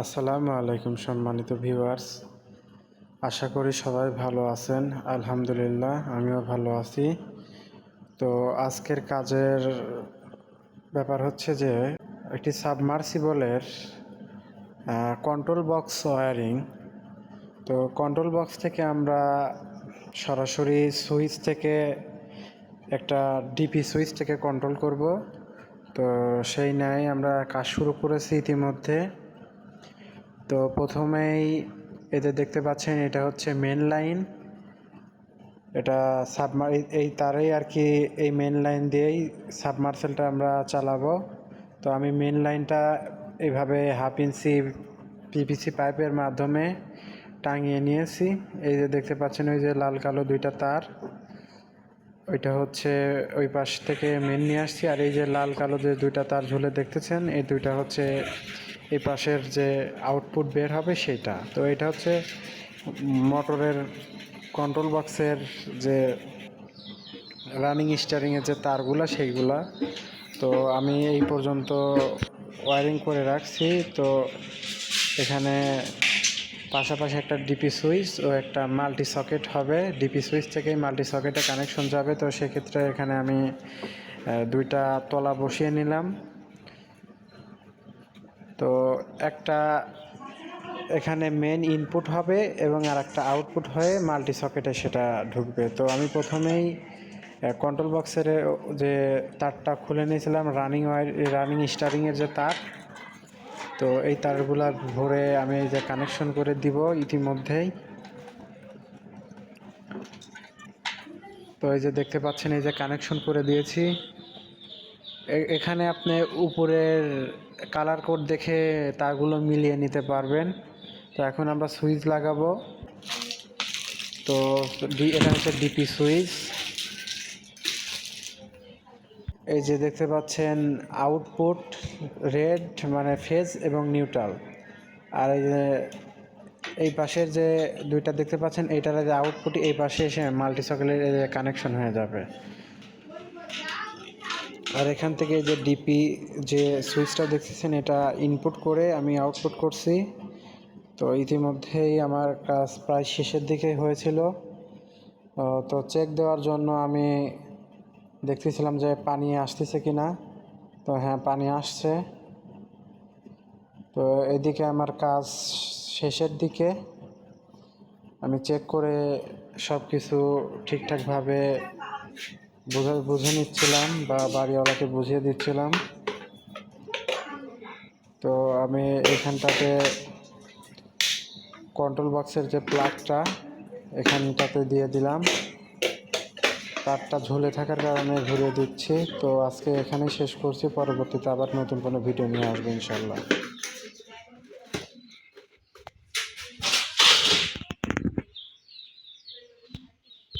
আসসালামু আলাইকুম সম্মানিত ভিউয়ার্স। আশা করি সবাই ভালো আছেন। আলহামদুলিল্লাহ, আমিও ভালো আছি। তো আজকের কাজের ব্যাপার হচ্ছে যে, একটি সাবমার্সিবলের কন্ট্রোল বক্স ওয়ারিং তো কন্ট্রোল বক্স থেকে আমরা সরাসরি সুইচ থেকে একটা ডিপি সুইচ থেকে কন্ট্রোল করব। তো সেই ন্যায় আমরা কাজ শুরু করেছি ইতিমধ্যে। তো প্রথমেই এদের দেখতে পাচ্ছেন, এটা হচ্ছে মেন লাইন এটা সাবমার এই তারেই আর কি এই মেন লাইন দিয়েই সাবমার্সেলটা আমরা চালাবো। তো আমি মেন লাইনটা এইভাবে হাফ ইঞ্চি পিপিসি পাইপের মাধ্যমে টাঙিয়ে নিয়েছি। এই যে দেখতে পাচ্ছেন, ওই যে লাল কালো দুইটা তার। ওইটা হচ্ছে ওই পাশ থেকে মেন নিয়ে আসছি। আর এই যে লাল কালো যে দুইটা তার ঝুলে দেখতেছেন, এই দুইটা হচ্ছে এই পাশের যে আউটপুট বের হবে সেইটা। তো এটা হচ্ছে মোটরের কন্ট্রোল বক্সের যে রানিং স্টারিংয়ের যে তারগুলা সেইগুলা। তো আমি এই পর্যন্ত ওয়ারিং করে রাখছি। তো এখানে পাশাপাশি একটা ডিপি সুইচ ও একটা মাল্টি সকেট হবে। ডিপি সুইচ থেকেই মাল্টি সকেটে কানেকশন যাবে। তো সেক্ষেত্রে এখানে আমি দুইটা তলা বসিয়ে নিলাম। তো একটা এখানে মেন ইনপুট হবে এবং আর একটা আউটপুট হয়ে মাল্টি সকেটে সেটা ঢুকবে। তো আমি প্রথমেই কন্ট্রোল বক্সের যে তারটা খুলে নিয়েছিলাম রানিং ওয়ার রানিং স্টারিংয়ের যে তার, তো এই তারগুলো ভরে আমি যে কানেকশন করে দিব ইতিমধ্যেই। তো এই যে দেখতে পাচ্ছেন, এই যে কানেকশন করে দিয়েছি। এখানে আপনি উপরের কালার কোড দেখে তারগুলো মিলিয়ে নিতে পারবেন। তো এখন আমরা সুইচ লাগাবো। তো ডি এটা হচ্ছে ডিপি সুইচ এই যে দেখতে পাচ্ছেন আউটপুট রেড মানে ফেজ এবং নিউট্রাল আর এই যে এই পাশের যে দুইটা দেখতে পাচ্ছেন, এইটার যে আউটপুট এই পাশে এসে মাল্টি সকেলের কানেকশন হয়ে যাবে। আর এখান থেকে যে ডিপি যে সুইচটা দেখতেছেন, এটা ইনপুট করে আমি আউটপুট করছি। তো ইতিমধ্যেই আমার কাজ প্রায় শেষের দিকে হয়েছিল। তো চেক দেওয়ার জন্য আমি দেখতেছিলাম যে পানি আসতেছে কি না তো হ্যাঁ পানি আসছে। তো এদিকে আমার কাজ শেষের দিকে। আমি চেক করে সব কিছু ঠিকঠাকভাবে বুঝে বুঝে নিচ্ছিলাম বা বাড়িওয়ালাকে বুঝিয়ে দিচ্ছিলাম। তো আমি এখানটাতে কন্ট্রোল বক্সের যে প্লাগটা এখানটাতে দিয়ে দিলাম। তারটা ঝুলে থাকার কারণে ঘুরিয়ে দিচ্ছি। তো আজকে এখানেই শেষ করছি। পরবর্তীতে আবার নতুন কোনো ভিডিও নিয়ে আসব ইনশাল্লাহ